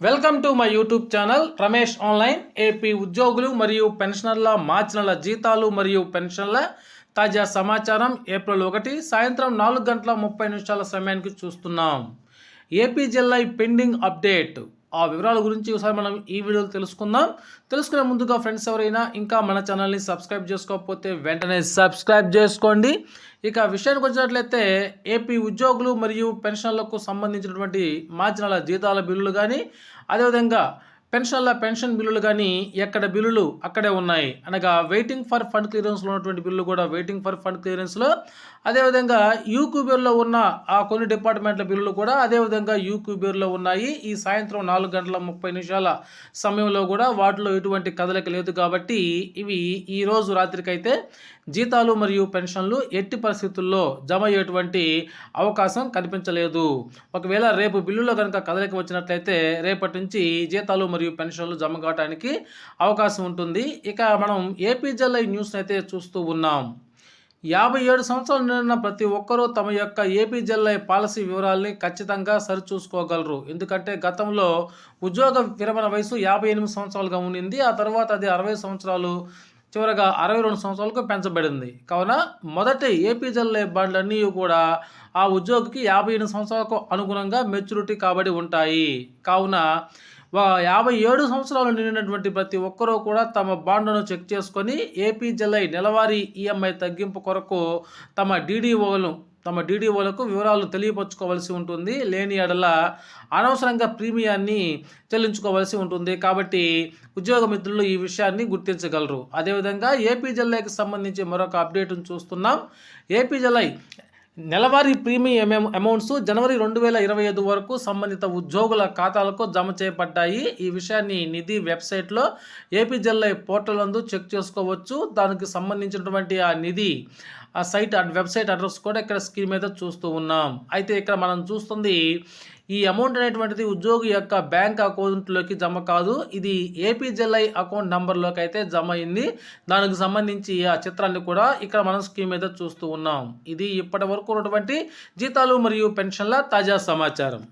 Welcome to my YouTube channel Ramesh online AP ఉద్యోగులు మరియు పెన్షనర్ల మార్చి నెల జీతాలు మరియు పెన్షన్ల తాజా సమాచారం ఏప్రిల్ ఒకటి సాయంత్రం నాలుగు గంటల ముప్పై నిమిషాల సమయానికి చూస్తున్నాం. ఏపీ జిల్లా పెండింగ్ అప్డేట్. ఆ వివరాల గురించి ఒకసారి మనం ఈ వీడియోలో తెలుసుకుందాం. తెలుసుకునే ముందుగా ఫ్రెండ్స్ ఎవరైనా ఇంకా మన ఛానల్ని సబ్స్క్రైబ్ చేసుకోకపోతే వెంటనే సబ్స్క్రైబ్ చేసుకోండి. ఇక విషయానికి వచ్చినట్లయితే ఏపీ ఉద్యోగులు మరియు పెన్షన్లకు సంబంధించినటువంటి మార్చి జీతాల బిల్లులు కానీ అదేవిధంగా పెన్షన్ల పెన్షన్ బిల్లులు కానీ ఎక్కడ బిల్లులు అక్కడే ఉన్నాయి. అనగా వెయిటింగ్ ఫర్ ఫండ్ క్లియరెన్స్లో ఉన్నటువంటి బిల్లు కూడా వెయిటింగ్ ఫర్ ఫండ్ క్లియరెన్స్లో అదేవిధంగా యూక్యూబేర్లో ఉన్న ఆ కొన్ని డిపార్ట్మెంట్ల బిల్లులు కూడా అదేవిధంగా యూక్యూబేర్లో ఉన్నాయి. ఈ సాయంత్రం నాలుగు గంటల ముప్పై నిమిషాల సమయంలో కూడా వాటిలో ఎటువంటి కదలిక లేదు కాబట్టి ఇవి ఈ రోజు రాత్రికైతే జీతాలు మరియు పెన్షన్లు ఎట్టి పరిస్థితుల్లో జమ అయ్యేటువంటి అవకాశం కనిపించలేదు. ఒకవేళ రేపు బిల్లులో కనుక కదలిక వచ్చినట్లయితే రేపటి నుంచి జీతాలు మరియు పెన్షన్లు జమ కావడానికి అవకాశం ఉంటుంది. ఇక మనం ఏపీజెల్ఐ న్యూస్ అయితే చూస్తూ ఉన్నాం. యాభై ఏడు సంవత్సరాలు నిండిన ప్రతి ఒక్కరూ తమ యొక్క ఏపీజెల్ఐ పాలసీ వివరాల్ని ఖచ్చితంగా సరిచూసుకోగలరు. ఎందుకంటే గతంలో ఉద్యోగ విరమణ వయసు యాభై ఎనిమిది సంవత్సరాలుగా ఉండింది. ఆ తర్వాత అది అరవై సంవత్సరాలు చివరగా అరవై రెండు సంవత్సరాలకు పెంచబడింది. కావున మొదటి ఏపీజెల్ఐ బండ్లన్నీ కూడా ఆ ఉద్యోగికి యాభై ఎనిమిది సంవత్సరాలకు అనుగుణంగా మెచ్యూరిటీ కాబడి ఉంటాయి. కావున యాభై ఏడు సంవత్సరాలు నిండినటువంటి ప్రతి ఒక్కరూ కూడా తమ బాండ్ను చెక్ చేసుకొని ఏపీ జలై నెలవారీ ఈఎంఐ తగ్గింపు కొరకు తమ డీడీఓలు తమ డీడీఓలకు వివరాలు తెలియపరచుకోవాల్సి ఉంటుంది. లేని ఎడల అనవసరంగా ప్రీమియాన్ని చెల్లించుకోవాల్సి ఉంటుంది. కాబట్టి ఉద్యోగ మిత్రులు ఈ విషయాన్ని గుర్తించగలరు. అదేవిధంగా ఏపీ ఏపీజెల్ఐకి సంబంధించి మరొక అప్డేట్ను చూస్తున్నాం. ఏపీ ఏపీజెల్ఐ నెలవారీ ప్రీమియం అమౌంట్స్ జనవరి రెండు వేల ఇరవై ఐదు వరకు సంబంధిత ఉద్యోగుల ఖాతాలకు జమ చేయబడ్డాయి. ఈ విషయాన్ని నిధి వెబ్సైట్లో ఏపీ జిల్లా పోర్టల్ నందు చెక్ చేసుకోవచ్చు. దానికి సంబంధించినటువంటి ఆ నిధి ఆ సైట్ వెబ్సైట్ అడ్రస్ కూడా ఇక్కడ స్క్రీన్ మీద చూస్తూ ఉన్నాం. అయితే ఇక్కడ మనం చూస్తుంది ఈ అమౌంట్ అనేటువంటిది ఉద్యోగి యొక్క బ్యాంక్ అకౌంట్లోకి జమ కాదు ఇది ఏపీజెల్ఐ అకౌంట్ నెంబర్లోకి అయితే జమ అయింది. దానికి సంబంధించి ఆ చిత్రాన్ని కూడా ఇక్కడ మనం స్కీమ్ మీద చూస్తూ ఉన్నాం. ఇది ఇప్పటి వరకు ఉన్నటువంటి జీతాలు మరియు పెన్షన్ల తాజా సమాచారం.